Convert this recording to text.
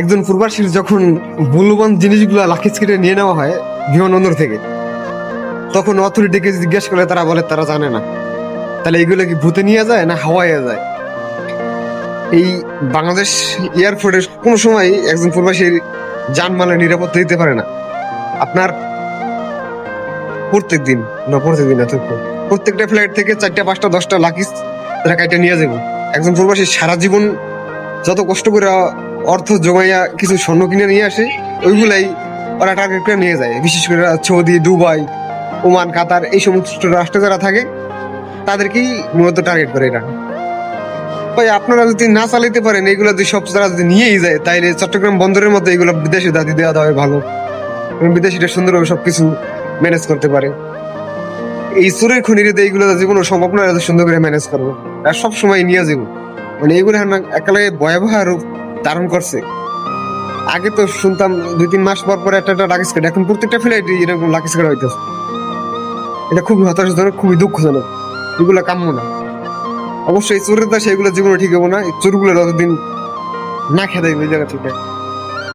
একজন প্রবাসীর যখন মূল্যবান জিনিসগুলো লাখিজ কেটে নিয়ে নেওয়া হয় বিমানবন্দর থেকে, তখন অথরিটিকে জিজ্ঞেস করলে তারা বলে, তারা জানে না। তাহলে এগুলো কি ভূতে নিয়ে যায় না হাওয়ায় যায়? এই বাংলাদেশ এয়ারপোর্টে কোনো সময় একজন প্রবাসীর যানমালের নিরাপত্তা দিতে পারে না। আপনার প্রত্যেক দিন, না প্রত্যেক দিন প্রত্যেকটা ফ্লাইট থেকে চারটা, পাঁচটা, দশটা লাকিস তারা কাইটা নিয়ে যাব। একজন প্রবাসী সারা জীবন যত কষ্ট করে অর্থ জমাইয়া কিছু স্বর্ণ কিনে নিয়ে আসে, ওইগুলাই ওরা টার্গেট করে নিয়ে যায়। বিশেষ করে সৌদি, দুবাই, ওমান, কাতার এই সমস্ত রাষ্ট্রে যারা থাকে, তাদেরকেই মূলত টার্গেট করে এরা। ভাই, আপনারা যদি না চালাইতে পারেন, এইগুলো যদি সব যারা যদি নিয়েই যায়, তাইলে চট্টগ্রাম বন্দরের মধ্যে এগুলো বিদেশে দাদি দেওয়া দেওয়া ভালো। এবং বিদেশিটা সুন্দরভাবে সব কিছু ম্যানেজ করতে পারে। এই সুরের খনিরে এইগুলো জীবন সম্ভব না সুন্দর করে ম্যানেজ করব। আর সব সময় নিয়ে যাব। মানে এগুলো না একালে ভয়াবহ রূপ ধারণ করছে। আগে তো শুনতাম দুই তিন মাস পর পর একটা লাকিস কার্ড এখন প্রত্যেকটা ফ্লাইট এরকম লাকিস কার্ড হইতেছে। এটা খুবই হতাশাজনক, খুবই দুঃখজনক। এগুলো কাম্য না। অবশ্যই চোরের দাসে এগুলো জীবনে ঠিক হব না। চোরগুলো যতদিন না খেতে ওই জায়গা থেকে।